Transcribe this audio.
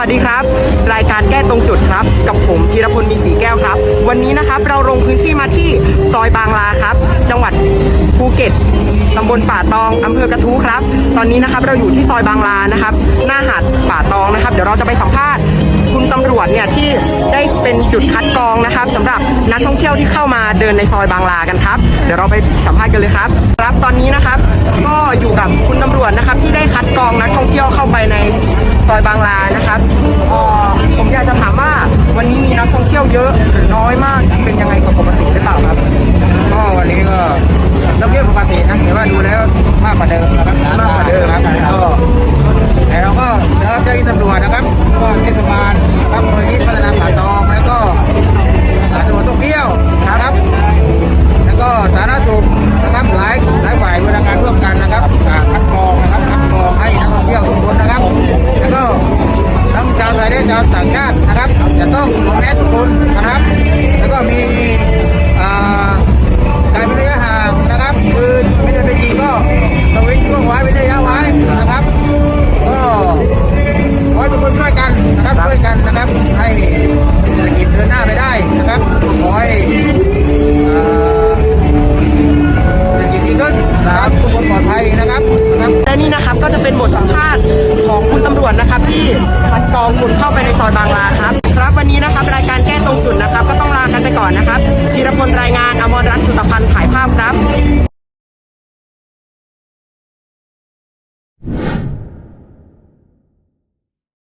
สวัสดีครับ รายการแก้ตรงจุดครับ กับผมธีรพลมีสีแก้วครับ วันนี้นะครับเราลงพื้นที่มาที่ซอยบางลาครับ จังหวัดภูเก็ตตำบลป่าตองอำเภอกระทู้ครับ ตอนนี้นะครับเราอยู่ที่ซอยบางลานะครับ หน้าหาดป่าตองนะครับ เดี๋ยวเราจะไปสัมภาษณ์คุณตำรวจเนี่ยที่ได้เป็นจุดคัดกรองนะครับสำหรับนักท่องเที่ยวที่เข้ามาเดินในซอยบางลากันครับ เดี๋ยวเราไปสัมภาษณ์กันเลยครับ ครับตอนนี้นะครับ ก็อยู่กับคุณตำรวจนะครับที่ได้คัดกรองนักท่องเที่ยวเข้าไปใน ซอยบางลานะครับ คัดกองคุณเข้าไปในซอยบางลาครับ ครับวันนี้นะครับรายการแก้ตรงจุดนะครับ ก็ต้องลากันไปก่อนนะครับจิรพลรายงานอมรรัตน์สุตพันธ์ถ่ายภาพ